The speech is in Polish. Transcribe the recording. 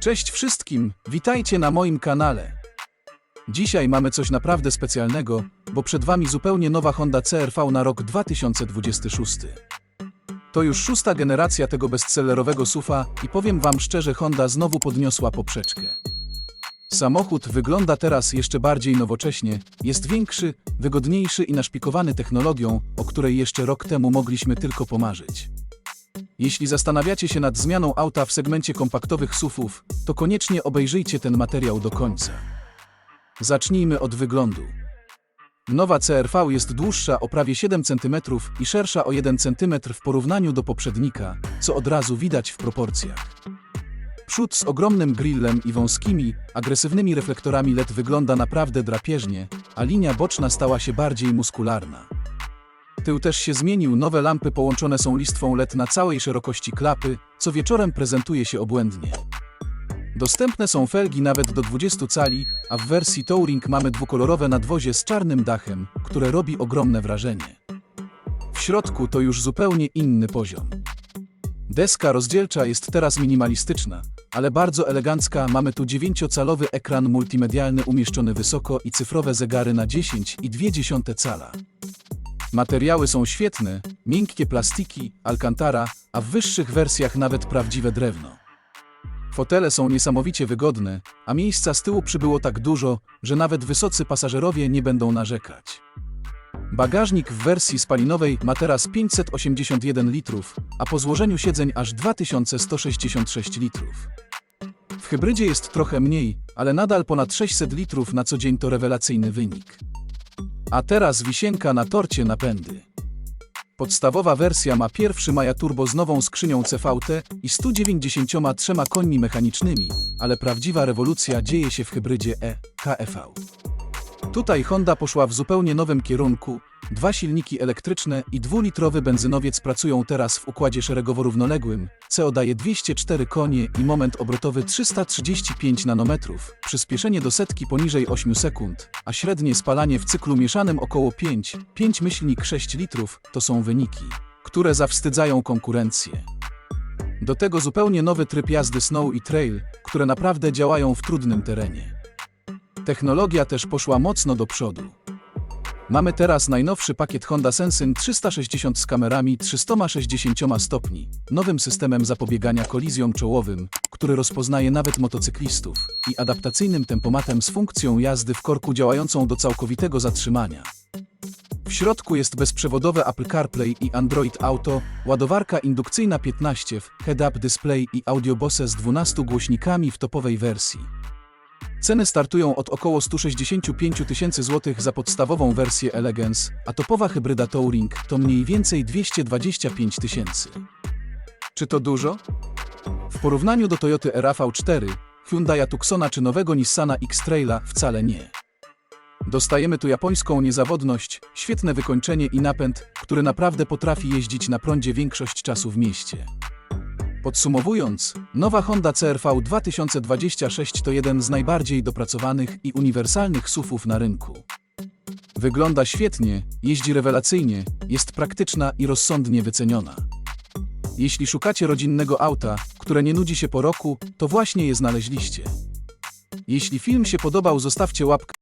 Cześć wszystkim, witajcie na moim kanale. Dzisiaj mamy coś naprawdę specjalnego, bo przed Wami zupełnie nowa Honda CRV na rok 2026. To już szósta generacja tego bestsellerowego SUVa i powiem Wam szczerze, Honda znowu podniosła poprzeczkę. Samochód wygląda teraz jeszcze bardziej nowocześnie, jest większy, wygodniejszy i naszpikowany technologią, o której jeszcze rok temu mogliśmy tylko pomarzyć. Jeśli zastanawiacie się nad zmianą auta w segmencie kompaktowych SUVów, to koniecznie obejrzyjcie ten materiał do końca. Zacznijmy od wyglądu. Nowa CRV jest dłuższa o prawie 7 cm i szersza o 1 cm w porównaniu do poprzednika, co od razu widać w proporcjach. Przód z ogromnym grillem i wąskimi, agresywnymi reflektorami LED wygląda naprawdę drapieżnie, a linia boczna stała się bardziej muskularna. Tył też się zmienił, nowe lampy połączone są listwą LED na całej szerokości klapy, co wieczorem prezentuje się obłędnie. Dostępne są felgi nawet do 20 cali, a w wersji Touring mamy dwukolorowe nadwozie z czarnym dachem, które robi ogromne wrażenie. W środku to już zupełnie inny poziom. Deska rozdzielcza jest teraz minimalistyczna, ale bardzo elegancka. Mamy tu 9-calowy ekran multimedialny umieszczony wysoko i cyfrowe zegary na 10,2 cala. Materiały są świetne, miękkie plastiki, alcantara, a w wyższych wersjach nawet prawdziwe drewno. Fotele są niesamowicie wygodne, a miejsca z tyłu przybyło tak dużo, że nawet wysocy pasażerowie nie będą narzekać. Bagażnik w wersji spalinowej ma teraz 581 litrów, a po złożeniu siedzeń aż 2166 litrów. W hybrydzie jest trochę mniej, ale nadal ponad 600 litrów na co dzień to rewelacyjny wynik. A teraz wisienka na torcie napędy. Podstawowa wersja ma pierwszy Maja Turbo z nową skrzynią CVT i 193 końmi mechanicznymi, ale prawdziwa rewolucja dzieje się w hybrydzie E KEV. Tutaj Honda poszła w zupełnie nowym kierunku. Dwa silniki elektryczne i dwulitrowy benzynowiec pracują teraz w układzie szeregowo-równoległym. CO daje 204 konie i moment obrotowy 335 nanometrów, przyspieszenie do setki poniżej 8 sekund, a średnie spalanie w cyklu mieszanym około 5, 5 myślnik 6 litrów to są wyniki, które zawstydzają konkurencję. Do tego zupełnie nowy tryb jazdy Snow i Trail, które naprawdę działają w trudnym terenie. Technologia też poszła mocno do przodu. Mamy teraz najnowszy pakiet Honda Sensing 360 z kamerami 360 stopni, nowym systemem zapobiegania kolizjom czołowym, który rozpoznaje nawet motocyklistów, i adaptacyjnym tempomatem z funkcją jazdy w korku działającą do całkowitego zatrzymania. W środku jest bezprzewodowe Apple CarPlay i Android Auto, ładowarka indukcyjna 15 w head-up display i audio Bose z 12 głośnikami w topowej wersji. Ceny startują od około 165 tysięcy złotych za podstawową wersję Elegance, a topowa hybryda Touring to mniej więcej 225 tysięcy. Czy to dużo? W porównaniu do Toyoty RAV4, Hyundai Tucsona czy nowego Nissana X-Traila wcale nie. Dostajemy tu japońską niezawodność, świetne wykończenie i napęd, który naprawdę potrafi jeździć na prądzie większość czasu w mieście. Podsumowując, nowa Honda CRV 2026 to jeden z najbardziej dopracowanych i uniwersalnych SUVów na rynku. Wygląda świetnie, jeździ rewelacyjnie, jest praktyczna i rozsądnie wyceniona. Jeśli szukacie rodzinnego auta, które nie nudzi się po roku, to właśnie je znaleźliście. Jeśli film się podobał, zostawcie łapkę